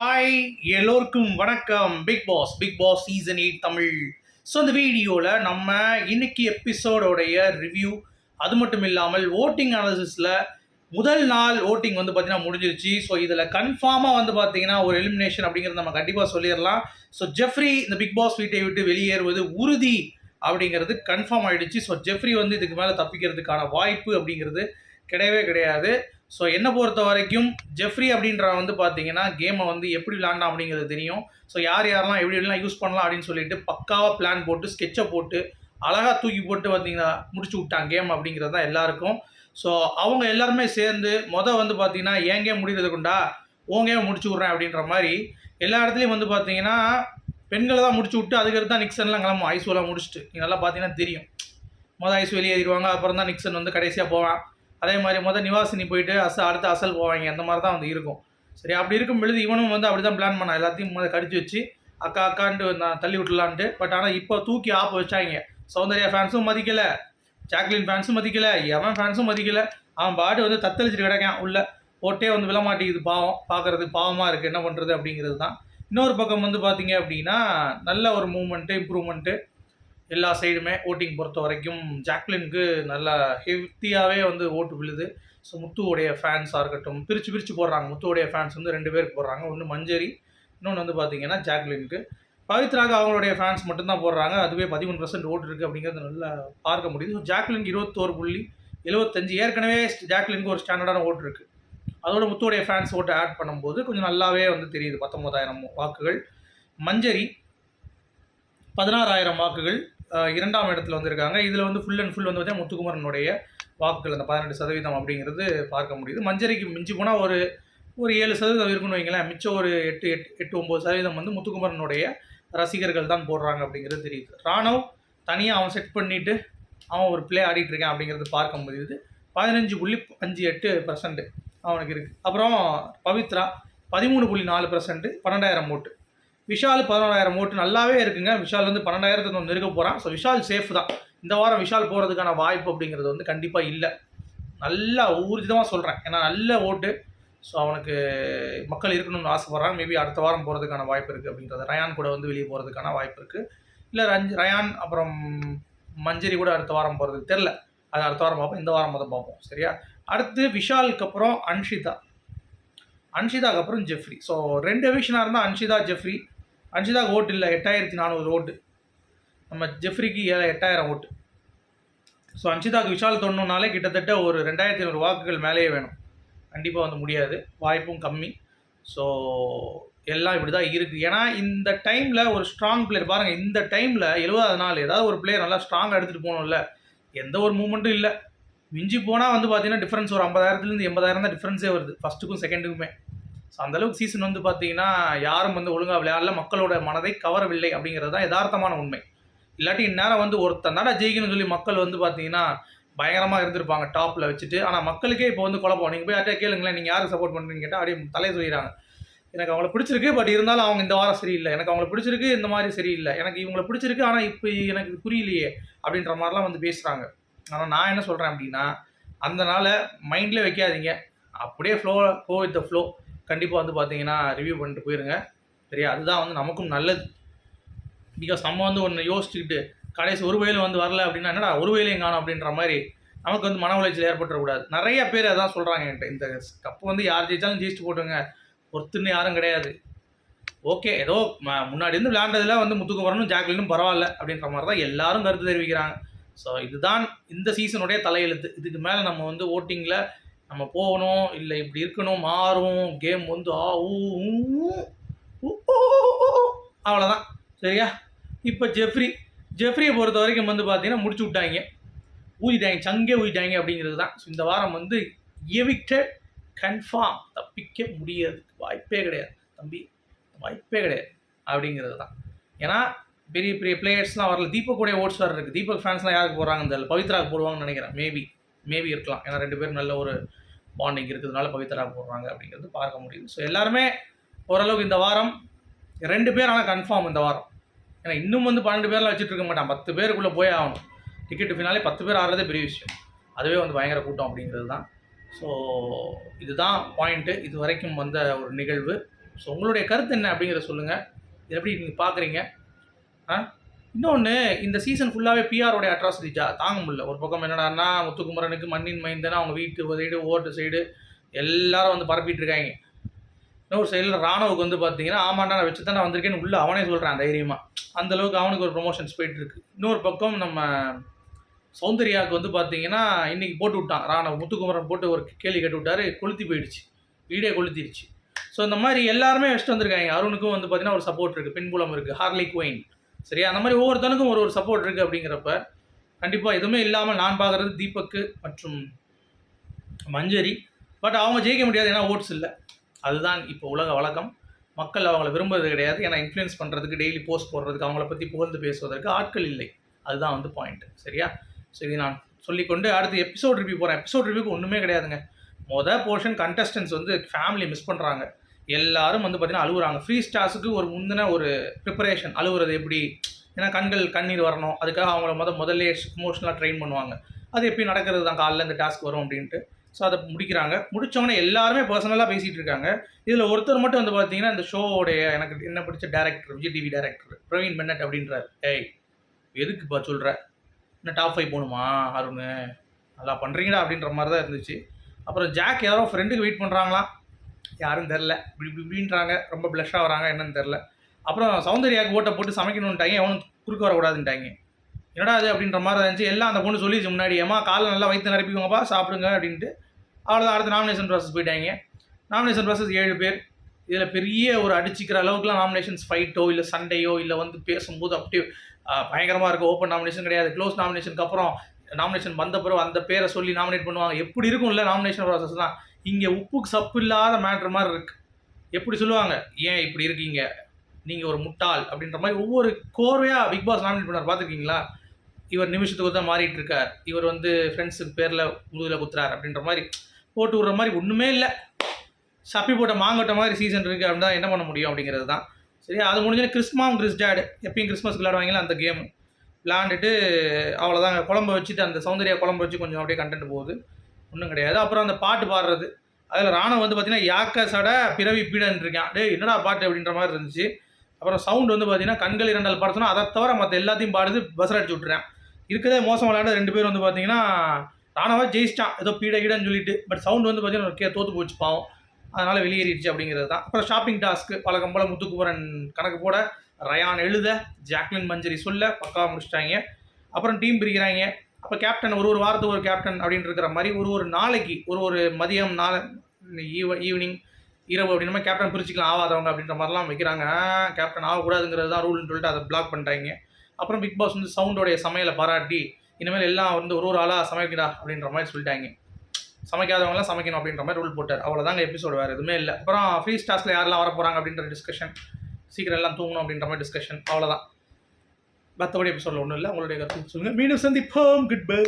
Hi எல்லோருக்கும் வணக்கம். Bigg Boss Bigg Boss season eight Tamil. So இந்த வீடியோவில் நம்ம இன்னைக்கு எபிசோடோடைய ரிவ்யூ அது மட்டும் இல்லாமல் ஓட்டிங் அனாலிசிஸில் முதல் நாள் ஓட்டிங் வந்து பார்த்தீங்கன்னா முடிஞ்சிருச்சு. ஸோ இதில் கன்ஃபார்மாக வந்து பார்த்தீங்கன்னா ஒரு எலிமினேஷன் அப்படிங்கிறது நம்ம கண்டிப்பாக சொல்லிடலாம். ஸோ ஜெஃப்ரி இந்த பிக் பாஸ் வீட்டை விட்டு வெளியேறுவது உறுதி அப்படிங்கிறது கன்ஃபார்ம் ஆகிடுச்சு ஸோ ஜெஃப்ரி வந்து இதுக்கு மேலே தப்பிக்கிறதுக்கான வாய்ப்பு அப்படிங்கிறது கிடையவே கிடையாது. ஸோ என்னை பொறுத்த வரைக்கும் ஜெஃப்ரி அப்படின்ற வந்து பார்த்தீங்கன்னா கேமை வந்து எப்படி விளாண்டா அப்படிங்கிறது தெரியும். ஸோ யார் யாரெல்லாம் எப்படி எப்படிலாம் யூஸ் பண்ணலாம் அப்படின்னு சொல்லிட்டு பக்காவாக பிளான் போட்டு ஸ்கெட்சை போட்டு அழகாக தூக்கி போட்டு பார்த்தீங்கன்னா முடிச்சு விட்டான் கேம் அப்படிங்கிறது தான் எல்லாருக்கும். ஸோ அவங்க எல்லாருமே சேர்ந்து மொதல் வந்து பார்த்தீங்கன்னா என் கேம் முடிகிறதுக்குண்டா உன் கேம் முடிச்சு விட்றேன் அப்படின்ற மாதிரி எல்லா இடத்துலையும் வந்து பார்த்தீங்கன்னா பெண்களை தான் முடிச்சு விட்டு அதுக்கடுத்து தான் நிக்சன்லாம் கிளம்பும் ஐஸ்வோலாம் முடிச்சுட்டு. நீ நல்லா பார்த்தீங்கன்னா தெரியும். மொதல் ஐஸ் வெளியேறிடுவாங்க. அப்புறம் தான் நிக்சன் வந்து கடைசியாக போவான். அதே மாதிரி மொதல் நிவாசினி போயிட்டு அச அடுத்து அசல் போவாங்க. அந்த மாதிரி தான் வந்து இருக்கும். சரி அப்படி இருக்கும் பொழுது இவனும் வந்து அப்படி தான் பிளான் பண்ணான் எல்லாத்தையும் முதல்ல கடிச்சு வச்சு அக்கா அக்கான்ட்டு நான் தள்ளி விட்டுலான்ட்டு பட் ஆனால் இப்போ தூக்கி ஆப் வச்சாங்க. சௌந்தர்யா ஃபேன்ஸும் மதிக்கலை. ஜாக்லின் ஃபேன்ஸும் மதிக்கலை. எவன் ஃபேன்ஸும் மதிக்கலை. அவன் பாட்டு வந்து தத்தளிச்சுட்டு கிடைக்கான். உள்ள போட்டே வந்து விழமாட்டேங்குது பாவம். பார்க்கறது பாவமாக இருக்குது என்ன பண்ணுறது அப்படிங்கிறது தான். இன்னொரு பக்கம் வந்து பார்த்தீங்க அப்படின்னா நல்ல ஒரு மூமெண்ட்டு இம்ப்ரூவ்மெண்ட்டு எல்லா சைடுமே ஓட்டிங் பொறுத்த வரைக்கும் ஜாக்லினுக்கு நல்லா ஹெல்த்தியாகவே வந்து ஓட்டு விழுது. ஸோ முத்துவோடைய ஃபேன்ஸாக இருக்கட்டும் பிரித்து பிரித்து போடுறாங்க. முத்துவோடைய ஃபேன்ஸ் வந்து ரெண்டு பேருக்கு போடுறாங்க. ஒன்று மஞ்சரி இன்னொன்று வந்து பார்த்தீங்கன்னா ஜாக்லினுக்கு. பவித்ராக அவங்களுடைய ஃபேன்ஸ் மட்டும்தான் போடுறாங்க. அதுவே பதிமூணு பர்சன்ட் ஓட்டு இருக்குது அப்படிங்கிறது நல்லா பார்க்க முடியுது. ஸோ ஜாக்லினுக்கு இருபத்தோரு புள்ளி எழுபத்தஞ்சு ஏற்கனவே ஜாக்லினுக்கு ஒரு ஸ்டாண்டர்டான ஓட்டு இருக்குது அதோட முத்துவோடைய ஃபேன்ஸ் ஓட்டு ஆட் பண்ணும்போது கொஞ்சம் நல்லாவே வந்து தெரியுது. பத்தொம்போதாயிரம் வாக்குகள். மஞ்சரி பதினாறாயிரம் வாக்குகள். இரண்டாம் இடத்துல வந்திருக்காங்க. இதில் வந்து ஃபுல் அண்ட் ஃபுல் வந்து பார்த்தீங்கன்னா முத்துக்குமரனுடைய வாக்குகள் அந்த பதினெட்டு சதவீதம் அப்படிங்கிறது பார்க்க முடியுது. மஞ்சரிக்கு மிஞ்சி போனால் ஒரு ஒரு ஏழு சதவீதம் இருக்குன்னு வைங்களேன். மிச்சம் ஒரு எட்டு எட்டு எட்டு ஒம்பது சதவீதம் வந்து முத்துக்குமரனுடைய ரசிகர்கள் தான் போடுறாங்க அப்படிங்கிறது தெரியுது. ராணவ் தனியாக அவன் செட் பண்ணிவிட்டு அவன் ஒரு பிளே ஆடிட்டு இருக்கான் அப்படிங்கிறது பார்க்க முடியுது. பதினஞ்சு புள்ளி அஞ்சு எட்டு பர்சன்ட் அவனுக்கு இருக்குது அப்புறம் பவித்ரா பதிமூணு புள்ளி நாலு பர்சன்ட் பன்னெண்டாயிரம் ஓட்டு. விஷால் பதினோராயிரம் ஓட்டு நல்லாவே இருக்குங்க. விஷால் வந்து பன்னெண்டாயிரத்துக்கு ஒன்று நெருக்க போகிறான் ஸோ விஷால் சேஃப் தான். இந்த வாரம் விஷால் போகிறதுக்கான வாய்ப்பு அப்படிங்கிறது வந்து கண்டிப்பாக இல்லை. நல்லா ஊர்ஜிதமாக சொல்கிறேன் ஏன்னா நல்ல ஓட்டு. ஸோ அவனுக்கு மக்கள் இருக்கணும்னு ஆசைப்பட்றாங்க. மேபி அடுத்த வாரம் போகிறதுக்கான வாய்ப்பு இருக்குது அப்படின்றது. ரயான் கூட வந்து வெளியே போகிறதுக்கான வாய்ப்பு இருக்குது இல்லை ரஞ்ச் ரயான் அப்புறம் மஞ்சரி கூட அடுத்த வாரம் போகிறதுக்கு தெரில அது அடுத்த வாரம் பார்ப்போம். இந்த வாரம் மொதல் பார்ப்போம். சரியா? அடுத்து விஷாலுக்கு அப்புறம் அன்ஷிதா. அன்ஷிதாக்கு அப்புறம் ஜெஃப்ரி. ஸோ ரெண்டு விஷனாக இருந்தால் அன்ஷிதா ஜெஃப்ரி. அன்ஷிதாக்கு ஓட்டு இல்லை எட்டாயிரத்தி நானூறு ஓட்டு. நம்ம ஜெஃப்ரிக்கு ஏ- எட்டாயிரம் ஓட்டு. ஸோ அன்ஷிதாக்கு விஷால் தொண்ணூனாலே கிட்டத்தட்ட ஒரு ரெண்டாயிரத்தி ஐநூறு வாக்குகள் மேலேயே வேணும். கண்டிப்பாக வந்து முடியாது. வாய்ப்பும் கம்மி. ஸோ எல்லாம் இப்படி தான் இருக்குது ஏன்னா இந்த டைமில் ஒரு ஸ்ட்ராங் பிளேயர் பாருங்கள் இந்த டைமில் எழுபதாவது நாள் ஏதாவது ஒரு பிளேயர் நல்லா ஸ்ட்ராங்காக எடுத்துகிட்டு போகணும்ல. எந்த ஒரு மூமெண்ட்டும் இல்லை. மிஞ்சி போனால் வந்து பார்த்தீங்கன்னா டிஃப்ரென்ஸ் ஒரு ஐம்பதாயிரத்துலேருந்து எண்பதாயிரம் தான் டிஃப்ரென்ஸே வருது. ஃபஸ்ட்டுக்கும் செகண்டுக்குமே ஸோ அந்தளவுக்கு சீசன் வந்து பார்த்தீங்கன்னா யாரும் வந்து ஒழுங்காக விளையாடல மக்களோட மனதை கவரவில்லை அப்படிங்கிறது தான் யதார்த்தமான உண்மை. இல்லாட்டி இந்நேரம் வந்து ஒருத்தன் தானே ஜெயிக்கணும்னு சொல்லி மக்கள் வந்து பார்த்தீங்கன்னா பயங்கரமாக இருந்திருப்பாங்க டாப்பில் வச்சுட்டு. ஆனால் மக்களுக்கே இப்போ வந்து குழப்பம். நீங்கள் போய் யார்ட்டே கேளுங்களேன் நீங்கள் யாருக்கு சப்போர்ட் பண்ணுறீங்கன்னு கேட்டால் அப்படியே தலையை சொல்லிடுறாங்க எனக்கு அவங்கள பிடிச்சிருக்கு பட் இருந்தாலும் அவங்க இந்த வாரம் சரியில்லை. எனக்கு அவங்கள பிடிச்சிருக்கு இந்த மாதிரி சரியில்லை. எனக்கு இவங்கள பிடிச்சிருக்கு ஆனால் இப்போ எனக்கு புரியலையே அப்படின்ற மாதிரிலாம் வந்து பேசுகிறாங்க ஆனால் நான் என்ன சொல்கிறேன் அப்படின்னா அந்த நாளை மைண்டில் வைக்காதீங்க. அப்படியே flow go with the flow கண்டிப்பாக வந்து பார்த்தீங்கன்னா ரிவ்யூ பண்ணிட்டு போயிருங்க. சரியா? அதுதான் வந்து நமக்கும் நல்லது. பிகாஸ் நம்ம வந்து ஒன்று யோசிச்சுக்கிட்டு கடைசி ஒரு வயலும் வந்து வரல அப்படின்னா என்னடா ஒரு வயலையும் காணும் அப்படின்ற மாதிரி நமக்கு வந்து மன உளைச்சல் ஏற்பட்டுறக்கூடாது. நிறைய பேர் அதான் சொல்கிறாங்க என்கிட்ட. இந்த கப்பு வந்து யார் ஜெயிச்சாலும் ஜெயிச்சுட்டு போட்டுங்க. ஒருத்தன்னு யாரும் கிடையாது. ஓகே ஏதோ முன்னாடி இருந்து விளையாண்டதில் வந்து முத்துக்குமரனும் ஜாக்லினும் பரவாயில்ல அப்படின்ற மாதிரி தான் எல்லாரும் கருத்து தெரிவிக்கிறாங்க. ஸோ இதுதான் இந்த சீசனுடைய தலையெழுத்து. இதுக்கு மேலே நம்ம வந்து ஓட்டிங்கில் நம்ம போகணும் இல்லை இப்படி இருக்கணும் மாறும் கேம் வந்து ஆ ஊ ஊ, அவ்வளோதான் சரியா? இப்போ ஜெஃப்ரி ஜெஃப்ரியை பொறுத்த வரைக்கும் வந்து பார்த்தீங்கன்னா முடிச்சு விட்டாங்க. ஊதிட்டாங்க சங்கே ஊதிட்டாங்க அப்படிங்கிறது தான். ஸோ இந்த வாரம் வந்து எவிக்டட் கன்ஃபார்ம் தப்பிக்க முடியாது. வாய்ப்பே கிடையாது. தம்பி வாய்ப்பே கிடையாது அப்படிங்கிறது தான். ஏன்னா பெரிய பெரிய பிளேயர்ஸ்லாம் வரல. தீபக்குடைய ஓட்ஸ் வேறு இருக்குது தீபக் ஃபேன்ஸ்லாம் யாருக்கு போகிறாங்க தெரியல. பவித்ராவுக்கு போடுவாங்கன்னு நினைக்கிறேன். மேபி மேபி இருக்கலாம். ஏன்னா ரெண்டு பேரும் நல்ல ஒரு பாண்டிங் இருக்கிறதுனால பவித்ரா போடுறாங்க அப்படிங்கிறது பார்க்க முடியுது. ஸோ எல்லாருமே ஓரளவுக்கு இந்த வாரம் ரெண்டு பேர் ஆனால் கன்ஃபார்ம் இந்த வாரம். ஏன்னா இன்னும் வந்து பன்னெண்டு பேர்லாம் வச்சுட்டு இருக்க மாட்டான் பத்து பேருக்குள்ளே போய் ஆகணும். டிக்கெட் ஃபினாலே பத்து பேர் ஆடுறதே பெரிய விஷயம். அதுவே வந்து பயங்கர கூட்டம் அப்படிங்கிறது தான். ஸோ இதுதான் பாயிண்ட்டு இது வரைக்கும் வந்த ஒரு நிகழ்வு. ஸோ உங்களுடைய கருத்து என்ன அப்படிங்கிறத சொல்லுங்கள் இது எப்படி நீங்கள் பார்க்குறீங்க ஆ? இன்னொன்று இந்த சீசன் ஃபுல்லாகவே பிஆரோடைய அட்ராசிட்டிஜா தாங்க முடியல. ஒரு பக்கம் என்னடான்னா முத்துக்குமரனுக்கு மண்ணின் மைந்தனா அவங்க வீட்டு சைடு ஓட்டு சைடு எல்லாரும் வந்து பரப்பிட்டு இருக்காங்க. இன்னொரு சைடில் ராணுவுக்கு வந்து பார்த்தீங்கன்னா ஆமாண்டா நான் வச்சு தான் நான் வந்திருக்கேன்னு உள்ள அவனே சொல்கிறான் தைரியமாக அந்த அளவுக்கு அவனுக்கு ஒரு ப்ரொமோஷன்ஸ் போயிட்டுருக்கு இன்னொரு பக்கம் நம்ம சௌந்தர்யாவுக்கு வந்து பார்த்தீங்கன்னா இன்றைக்கி போட்டு விட்டான் ராணவ் முத்துக்குமரன் போட்டு ஒரு கேள்வி கட்டு விட்டாரு கொளுத்தி போயிடுச்சு. வீடே கொளுத்திடுச்சு ஸோ இந்த மாதிரி எல்லாருமே வச்சுட்டு வந்திருக்காங்க. அருணுக்கும் வந்து பார்த்தீங்கன்னா ஒரு சப்போர்ட் இருக்குது பின்புலம் இருக்குது ஹார்லி குயின் சரியா? அந்த மாதிரி ஒவ்வொருத்தனுக்கும் ஒரு ஒரு சப்போர்ட் இருக்குது அப்படிங்கிறப்ப கண்டிப்பாக எதுவுமே இல்லாமல் நான் பார்க்குறது தீபக்கு மற்றும் மஞ்சரி. பட் அவங்க ஜெயிக்க முடியாது ஏன்னா ஓட்ஸ் இல்லை. அதுதான் இப்போ உலக வழக்கம். மக்கள் அவங்கள விரும்புறது கிடையாது. ஏன்னா இன்ஃப்ளூயன்ஸ் பண்ணுறதுக்கு டெய்லி போஸ்ட் போடுறதுக்கு அவங்கள பற்றி புகழ்ந்து பேசுவதற்கு ஆட்கள் இல்லை. அதுதான் வந்து பாயிண்ட் சரியா? சரி நான் சொல்லிக்கொண்டு அடுத்து எபிசோட் ரிவ்யூ போகிறேன் எபிசோட் ரிவ்யூக்கு ஒன்றுமே கிடையாதுங்க. மொதல் போர்ஷன் கண்டஸ்டன்ஸ் வந்து ஃபேமிலி மிஸ் பண்ணுறாங்க எல்லாரும் வந்து பார்த்தீங்கன்னா அழுகுறாங்க ஃப்ரீ ஸ்டார்ஸுக்கு ஒரு முந்தின ஒரு ப்ரிப்பரேஷன் அழுகுறது எப்படி? ஏன்னா கண்கள் கண்ணீர் வரணும். அதுக்காக அவங்கள முத முதல்ல இமோஷனலாக ட்ரெயின் பண்ணுவாங்க. அது எப்படி நடக்கிறது தான் காலைல இந்த டாஸ்க் வரும் அப்படின்ட்டு. ஸோ அதை முடிக்கிறாங்க. முடிச்சவொடனே எல்லாருமே பர்சனலாக பேசிகிட்டு இருக்காங்க. இதில் ஒருத்தர் மட்டும் வந்து பார்த்தீங்கன்னா இந்த ஷோவோடைய எனக்கு என்ன பிடிச்ச director Vijay TV director Praveen Bennett அப்படின்றார். ஏய் எதுக்குப்பா சொல்கிற இன்னும் டாப் ஃபைவ் போகணுமா அருண்? நல்லா பண்ணுறீங்கடா அப்படின்ற மாதிரி தான் இருந்துச்சு. அப்புறம் ஜாக் யாரோ ஃப்ரெண்டுக்கு வெயிட் பண்ணுறாங்களா யாரும் தெரில இப்படி இப்படி இப்படின்றாங்க. ரொம்ப ப்ளஷ்ஷாக வராங்க. என்னன்னு தெரில அப்புறம் சௌந்தர்யாவுக்கு ஓட்டை போட்டு சமைக்கணுன்ட்டாங்க எவனும் குறுக்க வரக்கூடாதுன்ட்டாங்க. என்னடா அது அப்படின்ற மாதிரி இருந்துச்சு. எல்லாம் அந்த பொண்ணு சொல்லிச்சு முன்னாடி. ஏமா காலை நல்லா வயிற்று நிரப்பிக்கோங்கப்பா சாப்பிடுங்க அப்படின்ட்டு. அவ்வளோதான் அடுத்து நாமினேஷன் ப்ராசஸ் போயிட்டாங்க. நாமினேஷன் ப்ராசஸ் ஏழு பேர். இதில் பெரிய ஒரு அடிச்சிக்கிற அளவுக்குலாம் நாமினேஷன்ஸ் ஃபைட்டோ இல்லை சண்டையோ இல்லை வந்து பேசும்போது அப்படியே பயங்கரமாக இருக்கும் ஓப்பன் நாமினேஷன் கிடையாது. க்ளோஸ் நாமினேஷனுக்கு அப்புறம் நாமினேஷன் வந்த பிறகு அந்த பேரை சொல்லி நாமினேட் பண்ணுவாங்க. எப்படி இருக்கும்ல நாமினேஷன் ப்ராசஸ்லாம் இங்கே உப்புக்கு சப்பு இல்லாத மேட்ரு மாதிரி இருக்குது எப்படி சொல்லுவாங்க? ஏன் இப்படி இருக்கீங்க? நீங்கள் ஒரு முட்டாள் அப்படின்ற மாதிரி ஒவ்வொரு கோர்வையாக பிக் பாஸ் நாமினேட் பண்ணார். பார்த்துருக்கீங்களா? இவர் நிமிஷத்துக்கு தான் மாறிட்டு இருக்கார். இவர் வந்து ஃப்ரெண்ட்ஸுக்கு பேரில் முதுகில் குத்துறார் அப்படின்ற மாதிரி போட்டு விட்ற மாதிரி ஒன்றுமே இல்லை. சப்பி போட்ட மாங்கட்ட மாதிரி சீசன் இருக்குது அப்படின்னா என்ன பண்ண முடியும் அப்படிங்கிறது தான். சரி அது முடிஞ்சோடனே கிறிஸ்மாவும் கிறிஸ் டேடு எப்பயும் கிறிஸ்மஸ் விளையாடுவாங்களா அந்த கேம் விளாண்டுட்டு அவ்வளோதாங்க குழம்பு வச்சுட்டு அந்த சௌந்தர்யா குழம்பு வச்சு கொஞ்சம் அப்படியே கண்டென்ட் போகுது. ஒன்றும் கிடையாது. அப்புறம் அந்த பாட்டு பாடுறது. அதில் ராணம் வந்து பார்த்தீங்கன்னா யாக்க சட பிறவி பீடன் இருக்கான். டே என்னடா பாட்டு அப்படின்ற மாதிரி இருந்துச்சு. அப்புறம் சவுண்ட் வந்து பார்த்தீங்கன்னா கண்கள் இரண்டல் பாடுத்தோன்னா அதை தவிர மற்ற எல்லாத்தையும் பாடுது பஸ்ஸர் அடிச்சு விட்டுறேன். இருக்கதே மோசம் விளையாட ரெண்டு பேர் வந்து பார்த்தீங்கன்னா ராணவா ஜெயிச்சிட்டான். ஏதோ பீட கீடன்னு சொல்லிட்டு. பட் சவுண்ட் வந்து பார்த்தீங்கன்னா கே தோற்று போச்சு பாவம். அதனால் வெளியேறிடுச்சு அப்படிங்கிறது தான். அப்புறம் ஷாப்பிங் டாஸ்க்கு பழக்கம் போல் முத்துக்குமரன் கணக்கு போட ரயான் எழுத ஜாக்லின் மஞ்சரி சொல்ல பக்காவாக முடிச்சிட்டாங்க. அப்புறம் டீம் பிரிக்கிறாங்க. அப்போ கேப்டன் ஒரு ஒரு வாரத்துக்கு ஒரு கேப்டன் அப்படின்னு இருக்கிற மாதிரி ஒரு ஒரு நாளைக்கு ஒரு ஒரு மதியம் நாளை ஈவ ஈவினிங் இரவு அப்படின்ற கேப்டன் பிரிச்சுக்கலாம் ஆகாதவங்க அப்படின்ற மாதிரிலாம் வைக்கிறாங்க. கேப்டன் ஆகக்கூடாதுங்கிறது தான் ரூல்னு சொல்லிட்டு அதை பிளாக் பண்ணிட்டாங்க. அப்புறம் பிக் பாஸ் வந்து சவுண்டோடைய சமையலை பாராட்டி இனிமேல் எல்லாம் வந்து ஒரு ஒரு ஆளாக சமைக்கடா அப்படின்ற மாதிரி சொல்லிட்டாங்க. சமைக்காதவங்களாம் சமைக்கணும் அப்படின்ற மாதிரி ரூல் போட்டார். அவ்வளோதாங்க எபிசோடு வேறு எதுவுமே இல்லை. அப்புறம் ஃப்ரீ ஸ்டார்ஸில் யாரெல்லாம் வர போகிறாங்க அப்படின்ற டிஸ்கஷன் சீக்கிரம் எல்லாம் தூங்கணும் அப்படின்ற மாதிரி டிஸ்கஷன் அவ்வளோதான் மற்றபடி எபிசோடில் ஒன்றும் இல்லை. உங்களுடைய கருத்து சொல்லுங்கள் மீண்டும் சந்திப்போம். Good bye